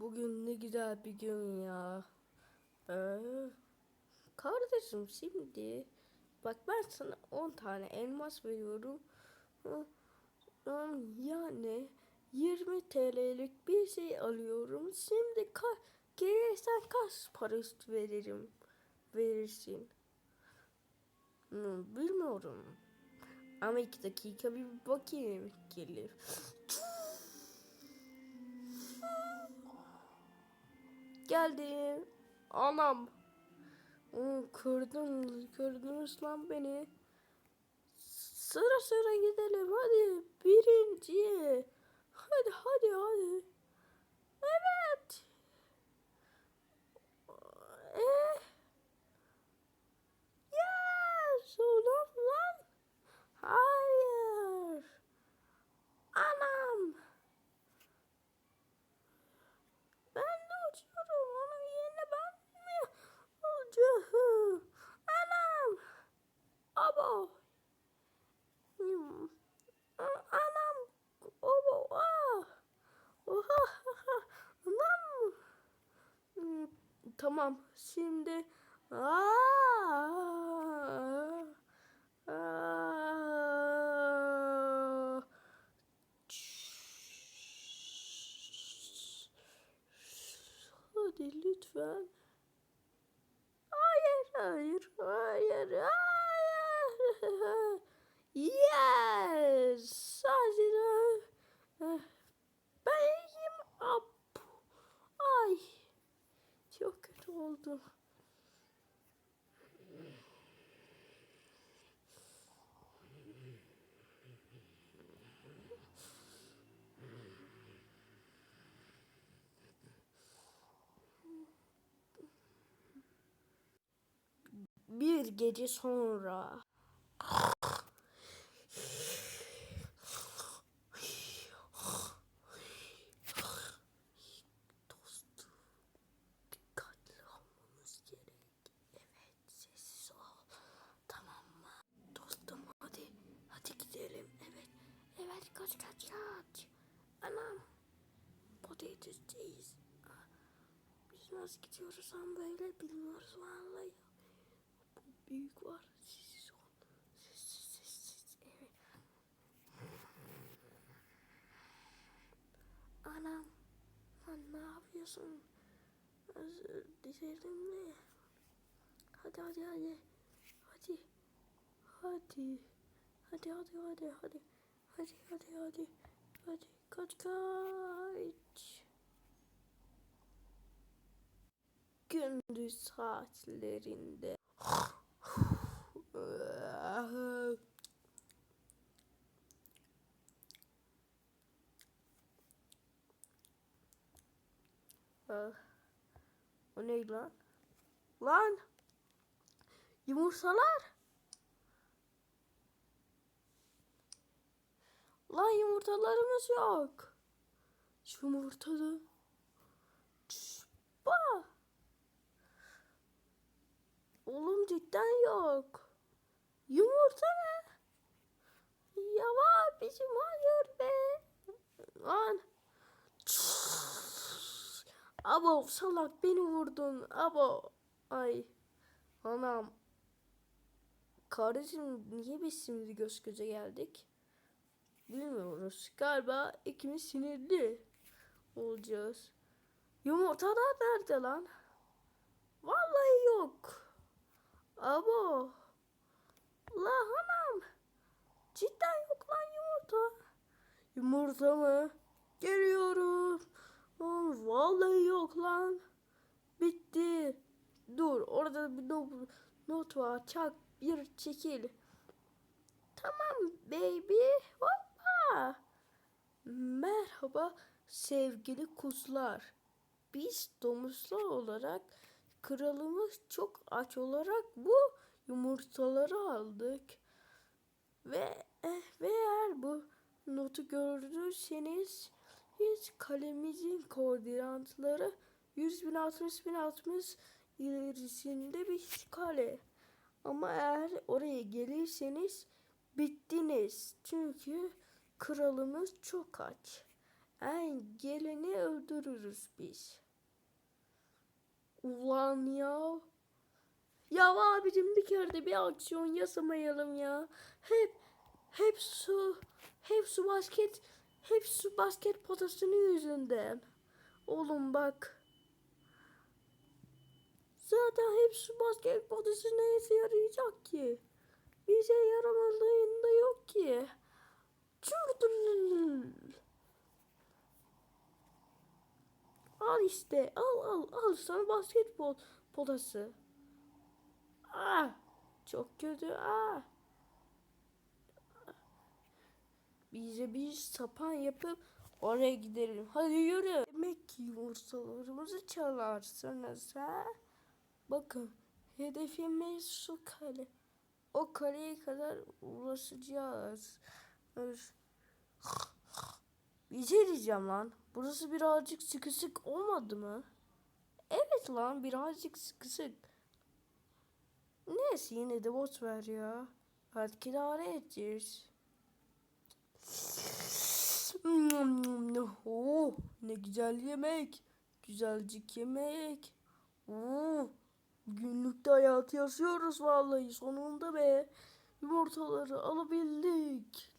Bugün ne güzel bir gün ya. Ee, kardeşim şimdi bak ben sana 10 tane elmas veriyorum. Hı, Yani 20 TL'lik bir şey alıyorum. Şimdi ka geriye sen kaç para üstü veririm verirsin? Bilmiyorum. Ama iki dakika bir bakayım gelir. Geldim. Anam. Kırdın, kırdınız lan beni. Sıra sıra gidelim hadi. Birinciye. Hadi hadi hadi. Evet. Eh. Yes. Ulan lan. Hayır. Anam. Ben de uçuyorum. Onun yerine ben mi olacağım? Anam. Abo. Hmm. A- Anam. Abo. Ah. Oha. Anam. Hmm, Tamam. Şimdi. Aa. Aa. Hadi lütfen. Hayır, hayır, hayır, hayır. Yes! Sadece ben iyiyim. Ap. Ay. Çok kötü. Bir gece sonra. Dostum, dikkatli olmamız gerek. Evet, sessiz ol. Tamam mı? Dostum hadi, hadi gidelim. Evet, evet kaç kaç kaç. Anam, patatesdeyiz. Biz nasıl gidiyoruz ama böyle bilmiyoruz vallahi. Bu büyük var. Sessiz ol. Sessiz sessiz. Evet. Anam. Lan ne yapıyorsun? Özür dilerim ne? Hadi hadi hadi. Hadi. Hadi. Hadi hadi hadi hadi. Hadi hadi hadi. Hadi kaç kaç. Gündüz saatlerinde. Ah. O ne lan? Lan! Yumurtalar! Lan yumurtalarımız yok. Şu yumurtalı. Oğlum cidden yok. Yumurta mı? Ya var bizim hayır be. Lan. Abo salak beni vurdun. Abo. Ay. Anam. Kardeşim niye biz şimdi göz göze geldik? Bilmiyoruz. Galiba ikimiz sinirli olacağız. Yumurtalar nerede lan? Vallahi yok. Abo. La anam. Cidden yok lan yumurta. Yumurta mı? Geliyorum. Lan vallahi yok lan. Bitti. Dur orada bir not, not var. Çak bir çekil. Tamam baby. Hoppa. Merhaba sevgili kuzlar. Biz domuzlar olarak kralımız çok aç olarak bu yumurtaları aldık. Ve eh, ve eğer bu notu gördüyseniz hiç kalemimizin koordinatları 100 bin 60 bin 60 ilerisinde bir kale. Ama eğer oraya gelirseniz bittiniz. Çünkü kralımız çok aç. En geleni öldürürüz biz. Ulan ya. Ya abicim bir kere de bir aksiyon yasamayalım ya. Hep hep su hep su basket hep su basket potasının yüzünden. Oğlum bak. Zaten hep su basket potası neyse yarayacak ki? Bir şey yaramadığında yok ki. Çurdun. Al işte. Al al al sana basketbol potası. Ah, çok kötü. Ah. Bize bir sapan yapıp oraya gidelim. Hadi yürü. Demek ki yumurtalarımızı çalarsınız ha? Bakın hedefimiz şu kale. O kaleye kadar ulaşacağız. Bir şey diyeceğim lan. Burası birazcık sıkışık olmadı mı? Evet lan birazcık sıkışık. Neyse yine de boş ver ya. Artık idare edeceğiz. Oh, ne güzel yemek. Güzelcik yemek. Oh, günlükte hayat yaşıyoruz vallahi sonunda be. Yumurtaları alabildik.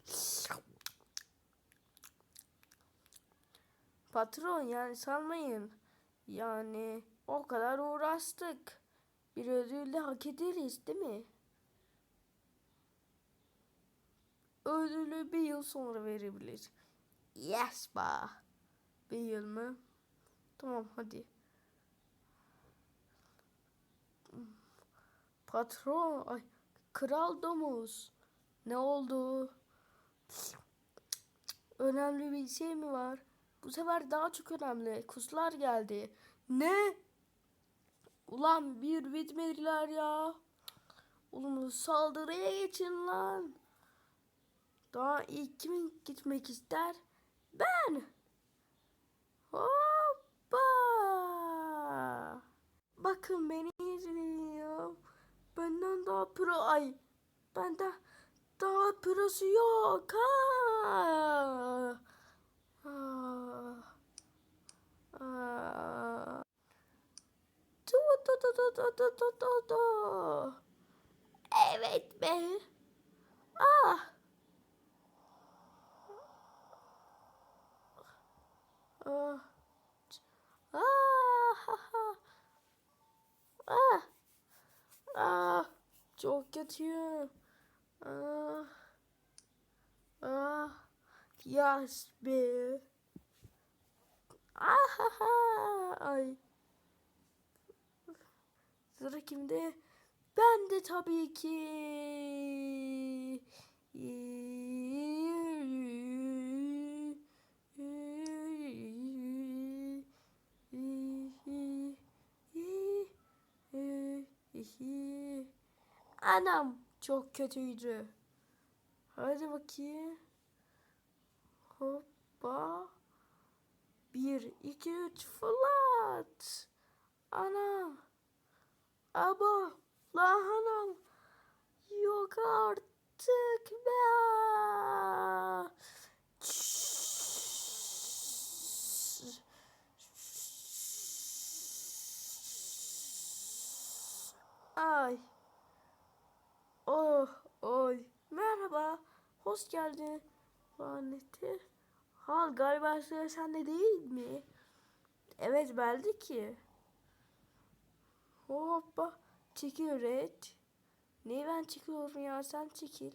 Patron yani sanmayın. Yani o kadar uğraştık. Bir ödül de hak ederiz değil mi? Ödülü bir yıl sonra verebilir. Yes ba. Bir yıl mı? Tamam hadi. Patron, ay kral domuz. Ne oldu? Önemli bir şey mi var? Bu sefer daha çok önemli. Kuşlar geldi. Ne? Ulan bir bitmediler ya. Oğlum saldırıya geçin lan. Daha ilk kim gitmek ister? Ben. Hoppa. Bakın beni izliyor. Benden daha pro ay. Benden daha prosu yok. Ha. Ah. Evet be. Ah. Ah. Ah. Ah. Ah. Çok kötü. Ah. Ah. Yes be. Ah. ha, ha. Ay. Sıra kimde? Ben de tabii ki. Anam çok kötüydü. Hadi bakayım. 1, 2, 3 flat. Ana. Abo. Lahanam. Yok artık be. Ay. Oh, oy. Merhaba. Hoş geldin. Laneti. Hal galiba sıra sende değil mi? Evet belli ki. Hoppa. Çekil Red. Niye ben çekiyorum ya? Sen çekil.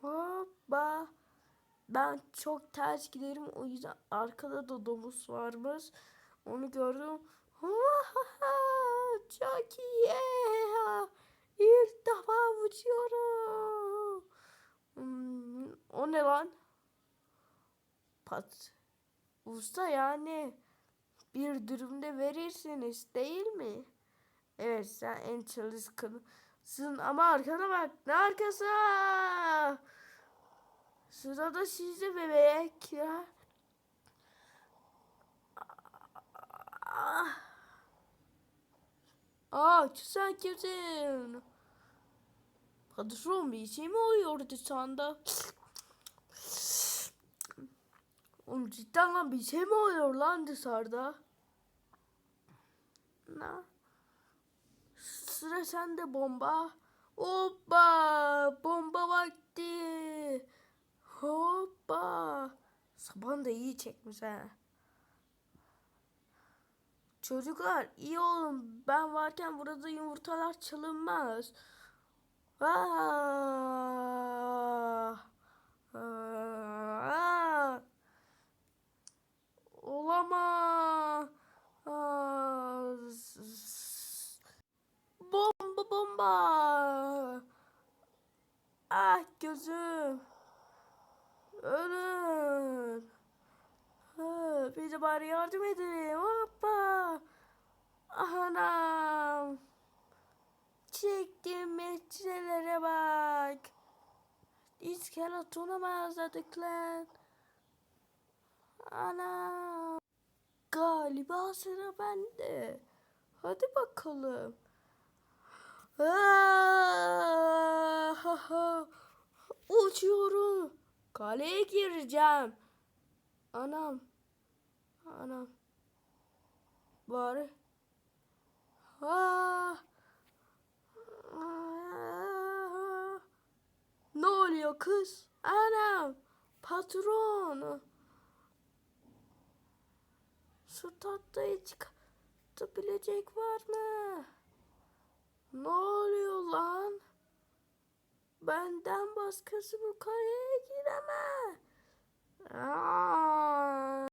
Hoppa. Ben çok ters giderim. O yüzden arkada da domuz varmış. Onu gördüm. Çok iyi. İlk defa uçuyorum. Hmm, o ne lan? Pat. Usta yani bir dürümde verirsiniz değil mi? Evet sen en çalışkanısın ama arkana bak. Ne arkası? Sırada sizde bebek ya. Aa sen kimsin? Patron bir şey mi oluyordu sanda? Oğlum cidden lan bir şey mi oluyor lan dışarıda? Ne? Sıra sende bomba. Hoppa! Bomba vakti. Hoppa! Saban da iyi çekmiş ha. Çocuklar iyi olun. Ben varken burada yumurtalar çalınmaz. Aa! Aa! Olamaz. Bomba bomba. Ah gözüm. Ölün. Ha, bir bari yardım edin. Hoppa. Anam. Çektiğim metrelere bak. İskeletona benzedik lan. Ana. Galiba sıra bende. Hadi bakalım. Aa. Uçuyorum. Kaleye gireceğim. Anam. Anam. Bari. Ne oluyor kız? Anam. Patron. Şu tahtayı çıkartabilecek var mı? Ne oluyor lan? Benden başkası bu kaleye giremez. Aa!